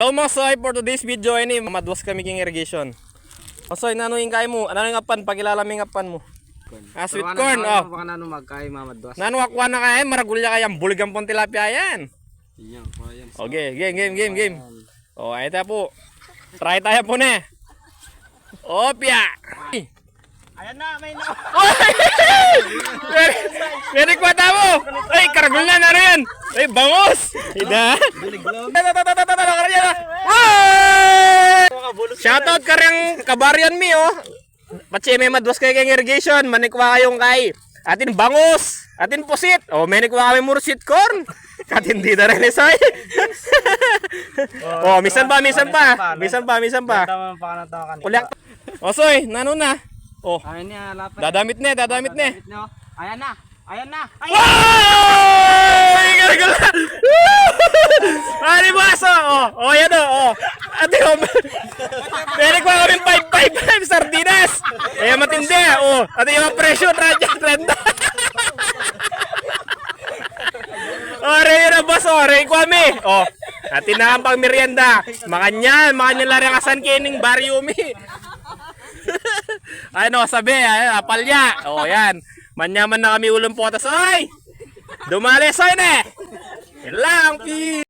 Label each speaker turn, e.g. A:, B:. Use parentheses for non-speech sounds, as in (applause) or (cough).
A: Hello mga soy, for today's video ini madwas kami king irrigation. O soy, nano yung kay mo? Ano yung apan? Pagilala mo yung apan mo. Ah, sweet corn, oh.
B: Baka na magkay mamadwas.
A: Nano akwa na kaya, maragulya kaya, buligan pong tilapia yan.
B: Iyan, yan.
A: Okay, game, game, game, game. O, ay tayo po. Try tayo po na. Opya!
B: Ayan na, may na.
A: Meron (laughs) kwa mo! Ay, karagul na, ano bangos! Ida! Na! Shoutout ka rin kabaryan mi, oh! Patsi may madwas kayo kay irrigation, manikwa kayong kay atin bangos, atin pusit, oh, manikwa kami mursit corn. Katin di na rin isoy. oh, misan pa, misan pa, misan pa, misan pa.
B: Na kanina.
A: Kulyak. Oh, soy, nano na? Oh,
B: Ayan niya, lapit.
A: dadamit na, dadamit na.
B: Lapit niyo. Ayan na. Ayan na.
A: Mo aso? Oh, oh, yan oh. oh. Ate, oh. Pwede ko kami 555 sardinas. Eh, matindi. Oh, ate yung presyo, radya, (laughs) 30. Oh, rey na boss, oh, rey ko kami. Oh, ate na ang pang merienda. Makanyan, makanyan lang asan kining bariumi. ano, (laughs) sabi, ay, apalya. Oh, yan. Manyaman na kami ulong potas. Ay! Dumali, soy ne! Yan lang, pi!